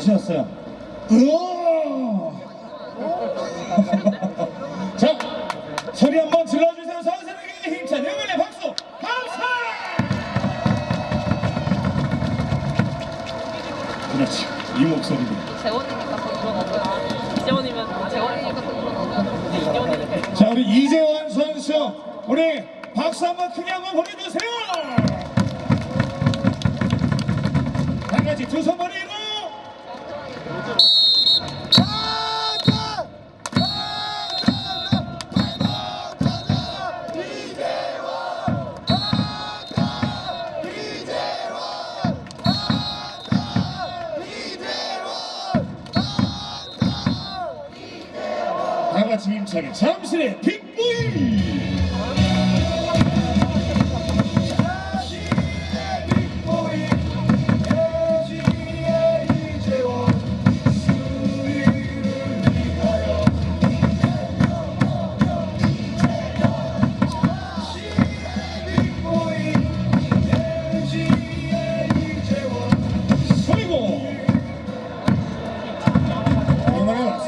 아쉬웠어요. 그렇지, 이 목소리로. 재원이니까 또 일어나고요. 이재원이면 재원이니까 또 일어나고요. 이재원이니까. 자, 우리 이재원 선수, 우리 박수 한번 크게 한번 보내주세요. 다 같이 힘차게 잠실의 빅보이.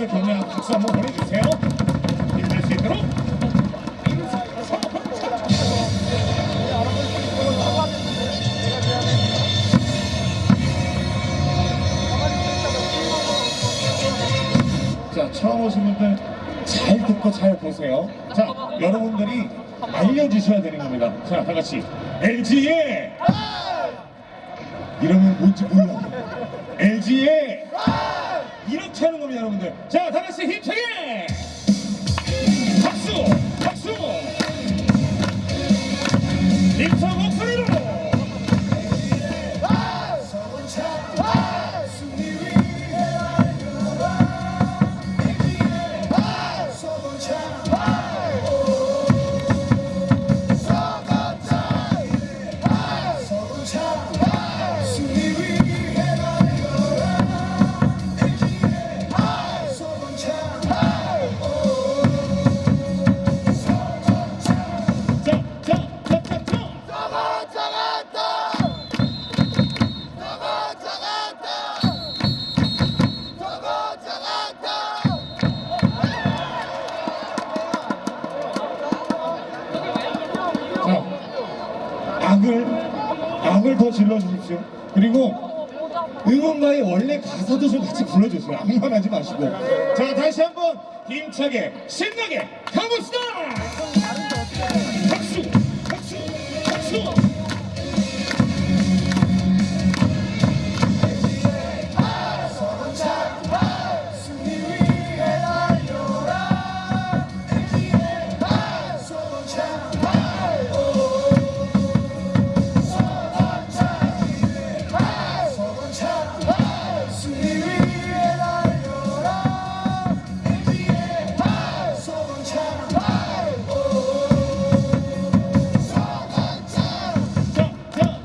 이번에 박수 한번 보내주세요. 처음 오신 분들 잘 듣고 잘 보세요. 자, 여러분들이 알려주셔야 되는 겁니다. 자, 다 같이 LG의 이러면 뭔지 몰라. LG의 이렇게 하는 겁니다, 여러분들. 자, 다 같이 힘차게 박수, 박수. 힘찬 목소리로. 악을 악을 더 질러 주십시오. 그리고 응원가의 원래 가사도 좀 같이 불러주세요. 악만 하지 마시고. 자, 다시 한번 힘차게 신나게 가봅시다.